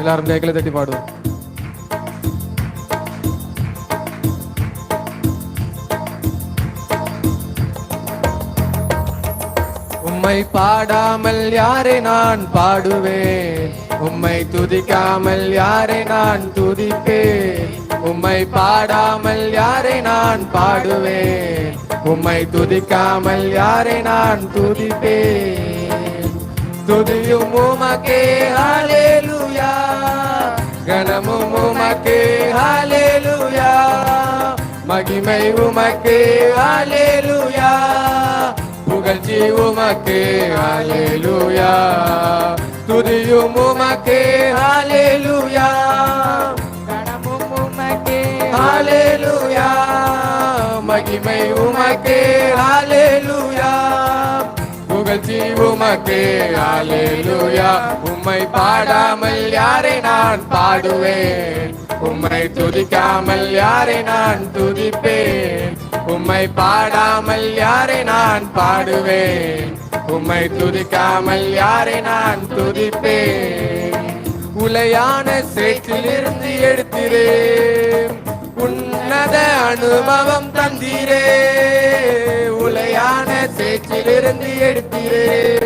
எல்லாரும் கைகளை தட்டி பாடுவோம் உம்மை பாடாமல் யாரை நான் பாடுவேன் உம்மை துதிக்காமல் யாரை நான் துதிப்பேன் உம்மை பாடாமல் யாரை நான் பாடுவேன் உம்மை துதிக்காமல் யாரை நான் துதிப்பேன் துதியும் உமக்கே ஹalleluya. கனமும் உமக்கே ஹalleluya. மகிமை உமக்கே ஹalleluya. புகழ்ச்சி உமக்கே ஹalleluya. துதியும் உமக்கே ஹalleluya. கனமும் உமக்கே ஹalleluya. மகிமை உமக்கே புகழ்ச்சி உமக்கே. அலேலுயா உம்மை பாடாமல் யாரை நான் பாடுவேன்? உம்மை துதிக்காமல் யாரை நான் துதிப்பேன்? உம்மை பாடாமல் யாரை நான் பாடுவேன்? உம்மை துதிக்காமல் யாரை நான் துதிப்பேன்? உலையான சேற்றிலிருந்து எடுத்திரேன். உன்னத அனுபவம் தந்தீரே. பேச்சிலிருந்து எடுத்திரே.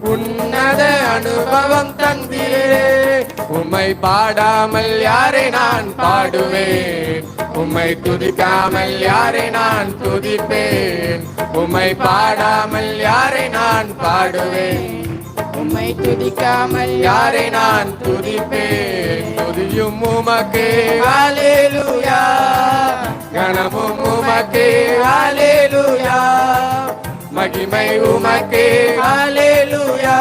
உன்னத அனுபவம் தந்திரே. உம்மை பாடாமல் யாரை நான் பாடுவேன்? உம்மை துதிக்காமல் யாரை நான் துதிப்பேன்? உம்மை பாடாமல் யாரை நான் பாடுவேன்? உம்மை துதிக்காமல் யாரை நான் துதிப்பேன்? துதியும் உமக்கே. அலேலுயா மகிமை உமக்கே. ஹalleluya.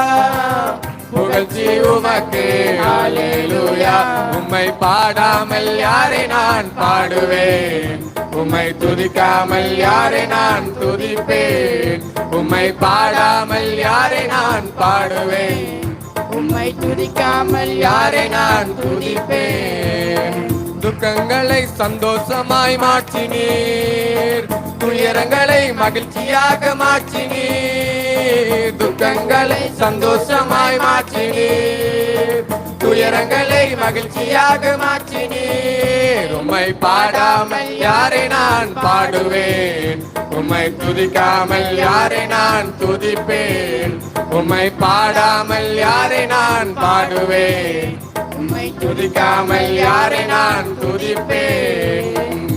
புகழ்ச்சி உமக்கே. ஹalleluya. உம்மை பாடாமல் யாரை நான் பாடுவேன்? உம்மை துதிக்காமல் யாரை நான் துதிப்பேன்? உம்மை பாடாமல் யாரை நான் பாடுவேன்? உம்மை துதிக்காமல் யாரை நான் துதிப்பேன்? துக்கங்களை சந்தோஷமாய் மாற்றினீர். துயரங்களை மகிழ்ச்சியாக மாற்றினீர். துக்கங்களை சந்தோஷமாய் மாற்றினீர். துயரங்களை மகிழ்ச்சியாக மாற்றினீர். உம்மை பாடாமல் யாரை நான் பாடுவேன்? உம்மை துதிக்காமல் யாரை நான் துதிப்பேன்? உம்மை பாடாமல் யாரை நான் பாடுவேன்? உம்மை துதிக்காமல் யாரை நான் துதிப்பேன்?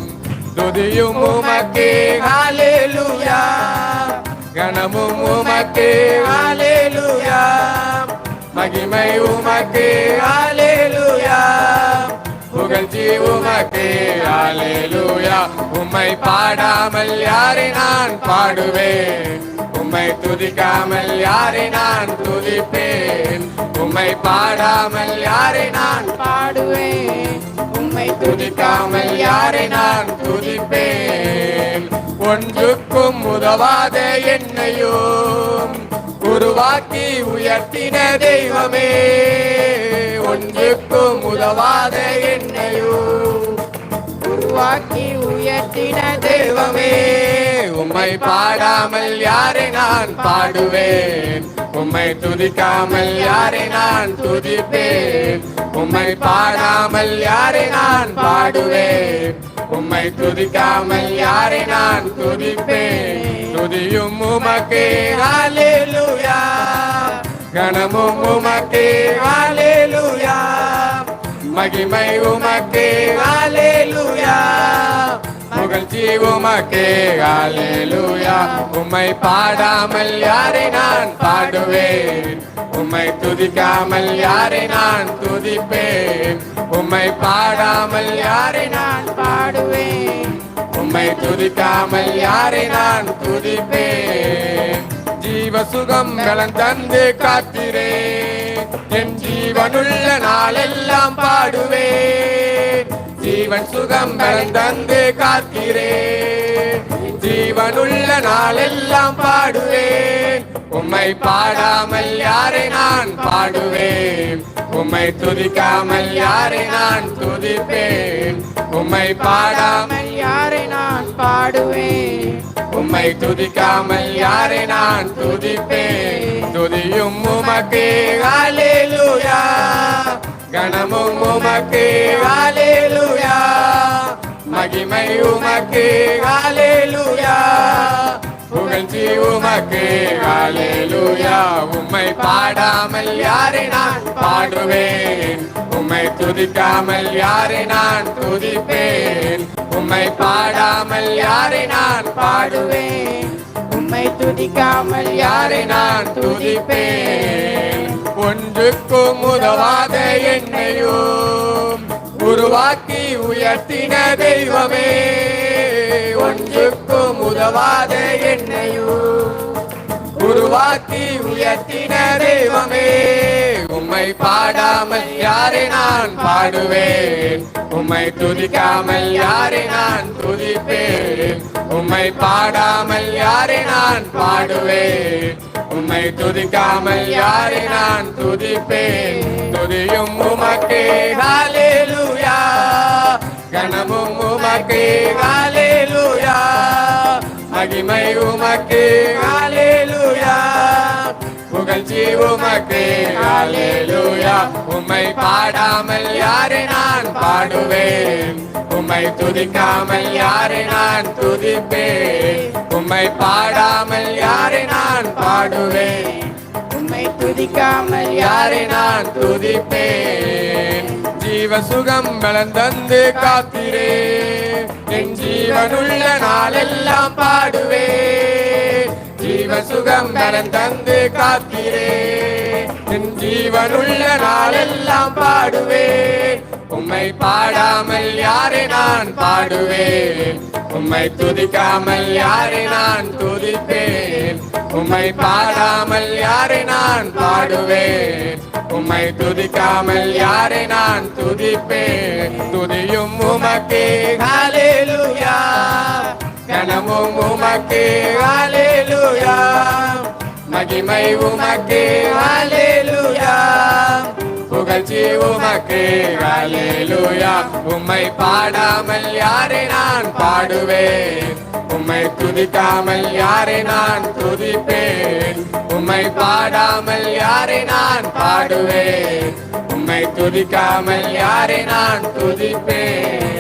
துதியும் உமக்கே ஹalleluya. கணமும் உமக்கே ஹalleluya. மகிமை உமக்கே ஹalleluya. புகழ்ச்சி உமக்கே ஹalleluya. உம்மை பாடாமல் யாரை நான் பாடுவேன்? உம்மை துதிக்காமல் யாரை நான் துதிப்பேன்? உம்மை பாடாமல் யாரை நான் பாடுவேன்? உம்மை துதிக்காமல் யாரை நான் துதிப்பேன்? ஒன்றுக்கும் உதவாத என்னையும் உருவாக்கி உயர்த்தின தெய்வமே. ஒன்றுக்கும் உதவாத என்னையும் உருவாக்கி உயர்த்தின தெய்வமே. உம்மை பாடாமல் யாரை நான் பாடுவேன்? உம்மை துதிக்காமல் யாரை நான் துதிப்பேன்? உம்மை பாடாமல் யாரை நான் பாடுவேன்? உம்மை துதிக்காமல் யாரை நான் துதிப்பேன்? துதியும் உமக்கே ஹalleluya. கணமும் உமக்கே ஹalleluya. மகிமை உமக்கே ஹalleluya. புகழ்ச்சி உமக்கே ஹalleluya. உம்மை பாடாமல் யாரை நான் பாடுவேன்? உம்மை துதிக்காமல் யாரை நான் துதிப்பேன்? உம்மை பாடாமல் யாரை நான் பாடுவேன்? உம்மை துதிக்காமல் யாரை நான் துதிப்பேன்? ஜீவ சுகம் நலன் தந்து காத்திரேன். என் ஜீவனுள்ள நாளெல்லாம் பாடுவேன். ஜீவன் சுகம் பலன் தந்து காத்திரேன் ஜீவனுள்ள நாளெல்லாம் பாடுவேன் உம்மை பாடாமல் யாரை நான் பாடுவேன்? உம்மை துதிக்காமல் யாரை நான் துதிப்பேன்? உம்மை பாடாமல் யாரை நான் பாடுவேன்? உம்மை துதிக்காமல் யாரை நான் துதிப்பேன்? துதியும் உமக்கே ஹalleluya. கணமும் உமக்கு ஹalleluya. மகிமை உமக்கு. ஹalleluya. புகழ்ச்சி உமக்கு. ஹalleluya. உம்மை பாடாமல் யாரை நான் பாடுவேன்? உம்மை துதிக்காமல் யாரை நான் துதிப்பேன்? உம்மை பாடாமல் யாரை நான் பாடுவேன்? உம்மை துதிக்காமல் யாரை நான் துதிப்பேன்? ஒன்றுக்கும் உதவாத என்னையும் உருவாக்கி உயர்த்தின தெய்வமே. ஒன்றுக்கும் உதவாத என்னையும் உருவாக்கி உயர்த்தின தெய்வமே. உம்மை பாடாமல் யாரை நான் பாடுவேன்? உம்மை துதிக்காமல் யாரை நான் துதிப்பேன்? உம்மை பாடாமல் யாரை நான் பாடுவேன்? உம்மை துதிக்காமல் யாரை நான் துதிப்பேன்? துதியும் உமக்கே. ஹalleluya. கணமும் உமக்கே. ஹalleluya. மகிமை உமக்கே. ஹalleluya. புகழ்ச்சி உமக்கே. ஹalleluya. உம்மை பாடாமல் யாரை நான் பாடுவேன்? உம்மை துதிக்காமல் யாரை நான் துதிப்பேன்? உம்மை பாடா பாடுவேன் உம்மை துதிக்காமல் யாரை நான் துதிப்பேன்? ஜீவ சுகம் பலன் தந்து காத்திரே. என் ஜீவனுள்ள நாளெல்லாம் பாடுவே. ஜீவ சுகம் பலன் தந்து காத்திரே. என் ஜீவனுள்ள நாளெல்லாம் பாடுவேன் உம்மை பாடாமல் யாரை நான் பாடுவேன்? உம்மை துதிக்காமல் யாரை நான் துதிப்பேன்? உம்மை பாடாமல் யாரை நான் பாடுவேன்? உம்மை துதிக்காமல் யாரை நான் துதிப்பேன்? துதியும் உமக்கே ஹalleluya. கனமும் உமக்கே ஹalleluya. மகிமை உமக்கே ஹalleluya. புகழ்ச்சி உமக்கு. ஹalleluya. உம்மை பாடாமல் யாரை நான் பாடுவேன்? உம்மை துதிக்காமல் யாரை நான் துதிப்பேன்? உம்மை பாடாமல் யாரை நான் பாடுவேன்? உம்மை துதிக்காமல் யாரை நான் துதிப்பேன்?